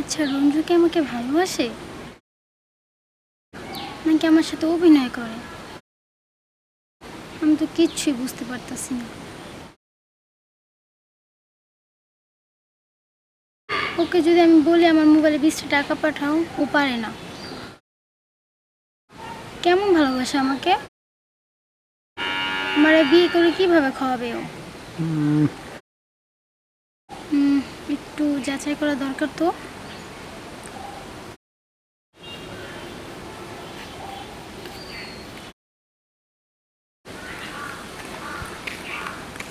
আচ্ছা রঞ্জু কি আমাকে ভালোবাসে? নাকি আমার সাথে অভিনয় করে? আমি তো কিচ্ছুই বুঝতে পারতাছি না। ওকে যদি আমি বলি আমার মোবাইলে বিশটা টাকা পাঠাও ও পারে না। কেমন ভালোবাসে আমাকে? আমার বিয়ে করে কীভাবে খাওয়াবে ও? হুম, একটু যাচাই করা দরকার তো।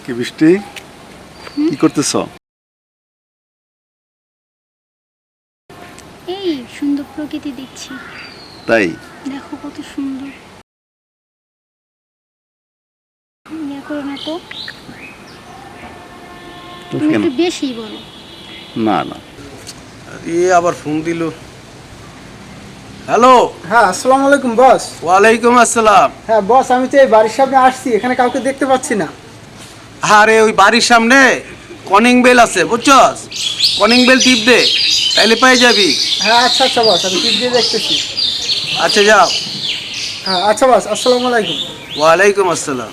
কি বৃষ্টি? কি করতেছ? এই সুন্দর প্রকৃতি দেখছি। তাই? দেখো কত সুন্দর। ইয়া করো না তো। তুমি একটু বেশি বলো। না না। এ আবার ফোন দিল। হ্যালো? হ্যাঁ আসসালামু আলাইকুম বস। ওয়ালাইকুম আসসালাম। হ্যাঁ বস আমি তো এই বাড়ির সামনে আসছি এখানে কাউকে দেখতে পাচ্ছি না। আরে ওই বাড়ির সামনে কনিং বেল আছে বুঝছস? কনিং বেল টিপ দে তাইলে পেয়ে যাবি। হ্যাঁ আচ্ছা আচ্ছা বস আমি টিপ দিয়ে দেখতেছি। আচ্ছা যাও। হ্যাঁ আচ্ছা বস আসসালামু আলাইকুম। ওয়ালাইকুম আসসালাম।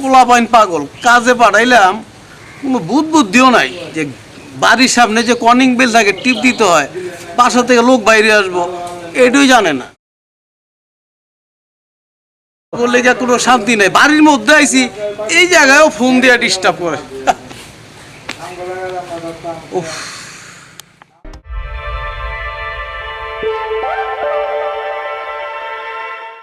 পোলা পাইন পাগল কাজে পাঠাইলাম কোনো বুধ বুদ্ধিও নাই যে বাড়ির সামনে যে কনিং বেল থাকে টিপ দিতে হয় বাসা থেকে লোক বাইরে আসব এটাই জানে না। বললে যে কোনো শান্তি নেই। বাড়ির মধ্যে আইসি এই জায়গায়ও ফোন দিয়ে ডিস্টার্ব করে। উফ।